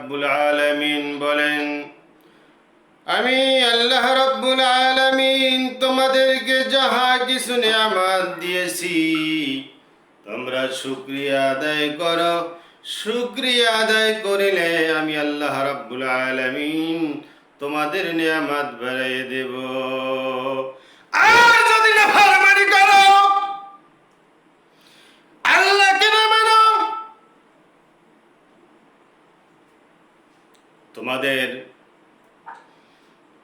রব্বুল আলামিন বলেন, আমি আল্লাহ রব্বুল আলামিন তোমাদেরকে যাহা কিছু নিয়ামত দিয়েছি, তোমরা শুক্রিয়া আদায় করো। শুক্রিয়া আদায় করিলে আমি আল্লাহ রব্বুল আলামিন তোমাদের নিয়ামত বাড়াইয়ে দেব আর যদি না ফারমানি করো আল্লাহকে না মানো তোমাদের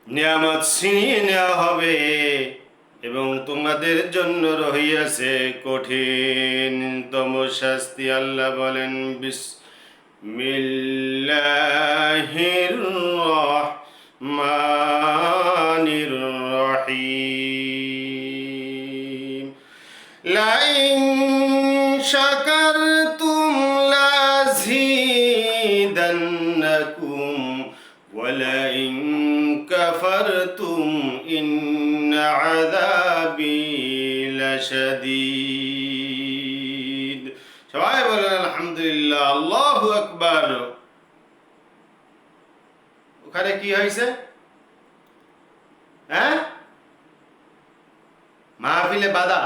নিয়ামত ছিনিয়ে নেওয়া হবে এবং তোমাদের জন্য রহিয়াছে কঠিনতম শাস্তি। আল্লাহ বলেন বিশ বিসমিল্লাহির রহমানির عذابي لشديد সবাই বলেন আলহামদুলিল্লাহ আল্লাহু আকবার ওখানে কি হয়েছে হ্যাঁ মাহফিলে বাধা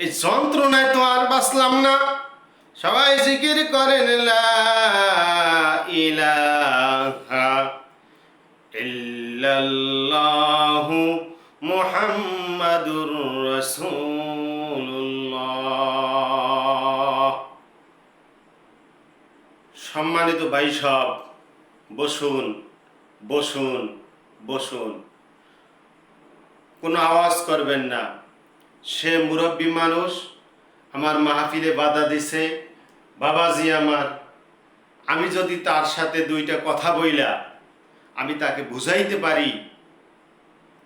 এই যন্ত্রণায় তো আর বাঁচলাম না সবাই জিকির করেন লা ইলাহা ইল্লাল্লাহু মুহাম্মাদুর রাসূলুল্লাহ। সম্মানিত ভাই সব বসুন বসুন বসুন। কোনো আওয়াজ করবেন না। সে মুরব্বী মানুষ আমার মাহফিলে বাধা দিছে। বাবাজি আমার, আমি যদি তার সাথে দুইটা কথা বইলা আমি তাকে বুঝাইতে পারি।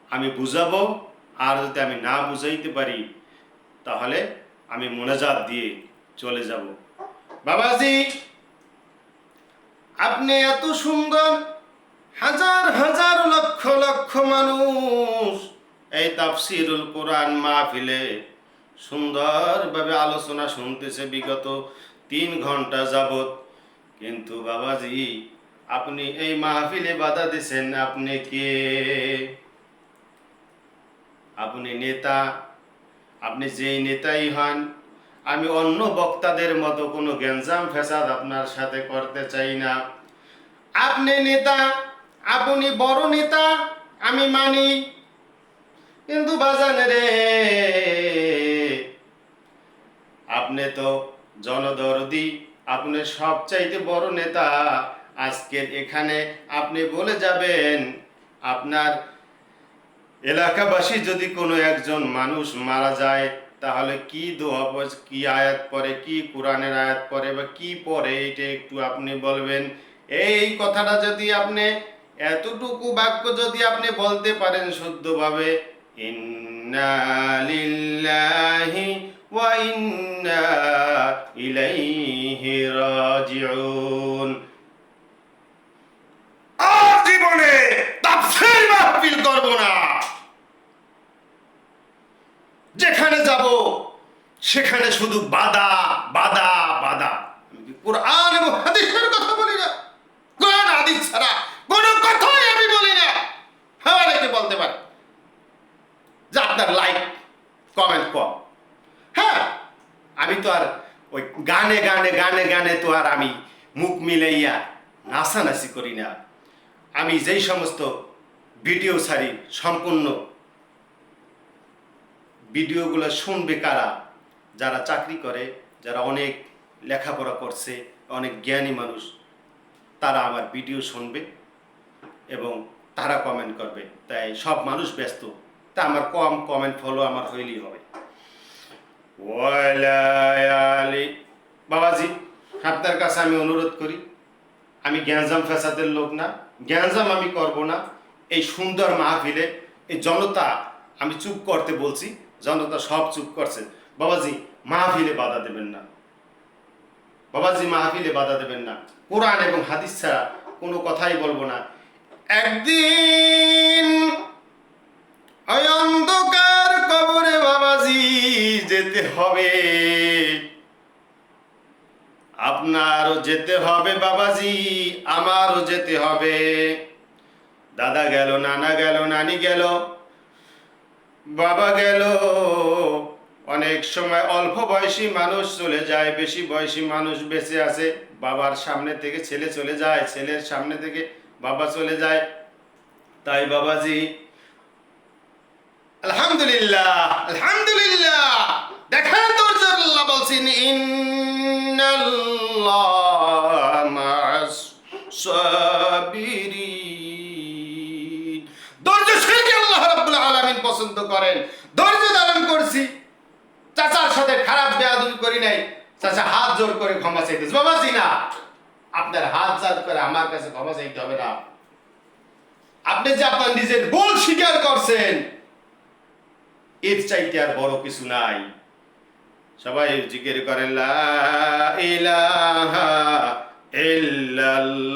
আমি বুঝাবো, আর যদি আমি না বুঝাইতে পারি, তাহলে আমি মোনাজাত দিয়ে চলে যাব। বাবাজি, আপনি এত সুন্দর, হাজার হাজার লক্ষ লক্ষ মানুষ এই তাফসিরুল কোরআন মাহফিলে সুন্দরভাবে আলোচনা শুনতেছে বিগত তিন ঘণ্টা যাবত কিন্তু বাবাজি আপনি এই মাহফিলে বাধা দিছেন, আপনি কে? আপনি নেতা, আপনি যেই নেতাই হন, আমি অন্য বক্তাদের মতো কোনো গ্যাঞ্জাম ফেসাদ আপনার সাথে করতে চাই না। আপনি নেতা, আপনি বড় নেতা, আমি মানি। কিন্তু বাজান রে, আপনি তো জনদরদি, আপনি সবচাইতে বড় নেতা। আজকের এখানে আপনি বলে যাবেন, আপনার এলাকাবাসী যদি কোনো একজন মানুষ মারা যায়, তাহলে কি দোয়া কি আয়াত পরে কি কোরআনের আয়াত পরে বা কি পরে এটা একটু আপনি বলবেন। এই কথাটা যদি আপনি, এতটুকু বাক্য যদি আপনি বলতে পারেন শুদ্ধভাবে ইন্না ইলাইহি রাজিউন আর জীবনে তাফসীর মাহফিল করব না যেখানে যাব সেখানে শুধু বাদা বাদা আমি কোরআন এবং হাদিসের কথা বলি না? কোরআন, হাদিস ছাড়া কোনো কথাই আমি বলি না। হ্যাঁ অনেকে বলতে পারে। যে আপনার লাইক কমেন্ট কম। হ্যাঁ আমি তো আর ওই গানে গানে গানে গানে তো আর আমি মুখ মিলাইয়া নাচানাচি করি না। আমি যেই সমস্ত ভিডিও ছাড়ি, সম্পূর্ণ ভিডিওগুলো শুনবে কারা? যারা চাকরি করে, যারা অনেক লেখাপড়া করছে, অনেক জ্ঞানী মানুষ, তারা আমার ভিডিও শুনবে এবং তারা কমেন্ট করবে। তাই সব মানুষ ব্যস্ত। তা আমার কম কমেন্ট ফলো আমার হইলেই হবে। বাবাজি, আপনার কাছে আমি অনুরোধ করি, আমি জ্ঞানজাম ফেসাদের লোক না। জ্ঞানজাম আমি করব না। এই সুন্দর মাহফিলে এই জনতা, আমি চুপ করতে বলছি, জনতা সব চুপ করছে। বাবাজি, মাহফিলে বাধা দেবেন না। বাবাজি, মাহফিলে বাধা দেবেন না। কোরআন এবং হাদিস ছাড়া কোনো কথাই বলব না। একদিন অন্ধকার কবরে বাবাজি যেতে হবে। আপনারও যেতে হবে বাবাজি, আমারও যেতে হবে। দাদা গেল, নানা গেল, নানি গেল, বাবা গেল অনেক সময় অল্প বয়সী মানুষ চলে যায়, বেশি বয়সী মানুষ বেঁচে আছে। বাবার সামনে থেকে ছেলে চলে যায়, ছেলের সামনে থেকে বাবা চলে যায়। তাই বাবাজি, আলহামদুলিল্লাহ আলহামদুলিল্লাহ, দেখেন তো আল্লাহ বলছেন আল্লাহ পছন্দ করেন। ধৈর্য ধারণ করছি। চাচার সাথে খারাপ বেয়াদবি করি নাই। চাচা হাত জোর করে ক্ষমা চাইতেছে। বাবাজি না আপনার হাত জাত করে আমার কাছে ক্ষমা চাইতে হবে না। আপনি যে আপনার নিজের ভুল স্বীকার করছেন, এর চাইতে আর বড় কিছু নাই। সবাই জিজ্ঞেস করেন, লা ইলাহা ইল্লাল্লাহ।